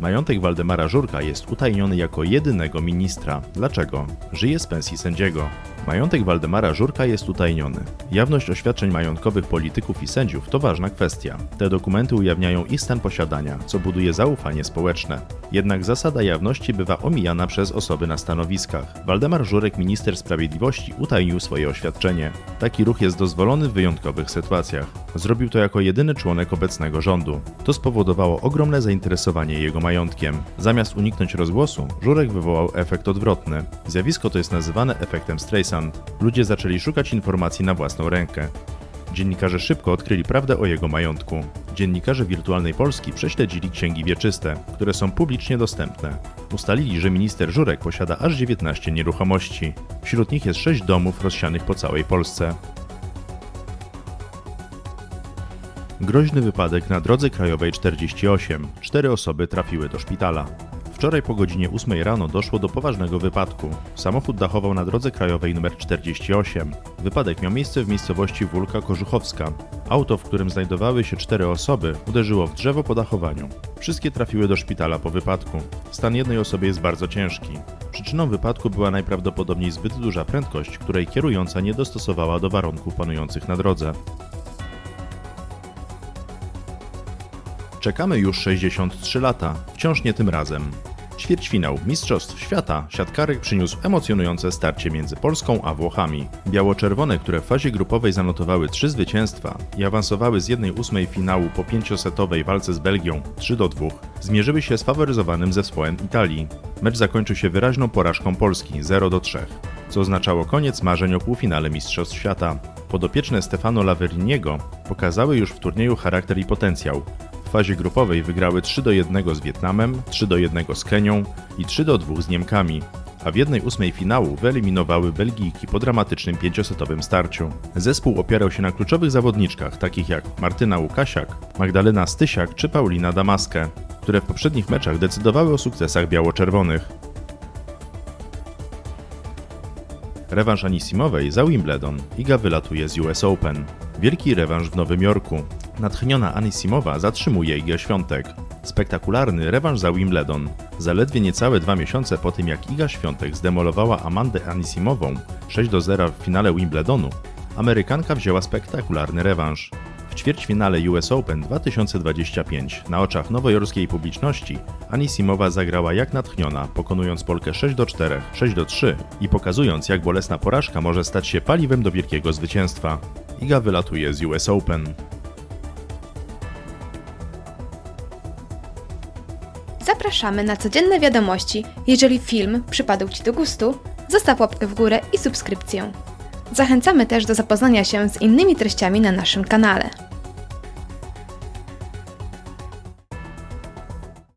Majątek Waldemara Żurka jest utajniony jako jedynego ministra. Dlaczego? Żyje z pensji sędziego. Majątek Waldemara Żurka jest utajniony. Jawność oświadczeń majątkowych polityków i sędziów to ważna kwestia. Te dokumenty ujawniają ich stan posiadania, co buduje zaufanie społeczne. Jednak zasada jawności bywa omijana przez osoby na stanowiskach. Waldemar Żurek, minister sprawiedliwości, utajnił swoje oświadczenie. Taki ruch jest dozwolony w wyjątkowych sytuacjach. Zrobił to jako jedyny członek obecnego rządu. To spowodowało ogromne zainteresowanie jego majątkiem. Zamiast uniknąć rozgłosu, Żurek wywołał efekt odwrotny. Zjawisko to jest nazywane efektem Streisand. Ludzie zaczęli szukać informacji na własną rękę. Dziennikarze szybko odkryli prawdę o jego majątku. Dziennikarze Wirtualnej Polski prześledzili księgi wieczyste, które są publicznie dostępne. Ustalili, że minister Żurek posiada aż 19 nieruchomości. Wśród nich jest 6 domów rozsianych po całej Polsce. Groźny wypadek na drodze krajowej 48. Cztery osoby trafiły do szpitala. Wczoraj po godzinie 8 rano doszło do poważnego wypadku. Samochód dachował na drodze krajowej nr 48. Wypadek miał miejsce w miejscowości Wólka Korzuchowska. Auto, w którym znajdowały się cztery osoby, uderzyło w drzewo po dachowaniu. Wszystkie trafiły do szpitala po wypadku. Stan jednej osoby jest bardzo ciężki. Przyczyną wypadku była najprawdopodobniej zbyt duża prędkość, której kierująca nie dostosowała do warunków panujących na drodze. Czekamy już 63 lata, wciąż nie tym razem. Ćwierćfinał Mistrzostw Świata siatkarek przyniósł emocjonujące starcie między Polską a Włochami. Biało-czerwone, które w fazie grupowej zanotowały trzy zwycięstwa i awansowały z 1-8 finału po pięciosetowej walce z Belgią 3 do 2, zmierzyły się z faworyzowanym zespołem Italii. Mecz zakończył się wyraźną porażką Polski 0 do 3, co oznaczało koniec marzeń o półfinale Mistrzostw Świata. Podopieczne Stefano Laveriniego pokazały już w turnieju charakter i potencjał, fazie grupowej wygrały 3 do 1 z Wietnamem, 3 do 1 z Kenią i 3 do 2 z Niemkami, a w 1-8 finału wyeliminowały Belgijki po dramatycznym pięciosetowym starciu. Zespół opierał się na kluczowych zawodniczkach takich jak Martyna Łukasiak, Magdalena Stysiak czy Paulina Damaskę, które w poprzednich meczach decydowały o sukcesach biało-czerwonych. Rewanż Anisimowej za Wimbledon. Iga wylatuje z US Open. Wielki rewanż w Nowym Jorku. Natchniona Anisimowa zatrzymuje Igę Świątek. Spektakularny rewanż za Wimbledon. Zaledwie niecałe dwa miesiące po tym jak Iga Świątek zdemolowała Amandę Anisimową 6 do 0 w finale Wimbledonu, Amerykanka wzięła spektakularny rewanż. W ćwierćfinale US Open 2025 na oczach nowojorskiej publiczności Anisimowa zagrała jak natchniona, pokonując Polkę 6 do 4, 6 do 3 i pokazując jak bolesna porażka może stać się paliwem do wielkiego zwycięstwa. Iga wylatuje z US Open. Zapraszamy na codzienne wiadomości. Jeżeli film przypadł Ci do gustu, zostaw łapkę w górę i subskrypcję. Zachęcamy też do zapoznania się z innymi treściami na naszym kanale.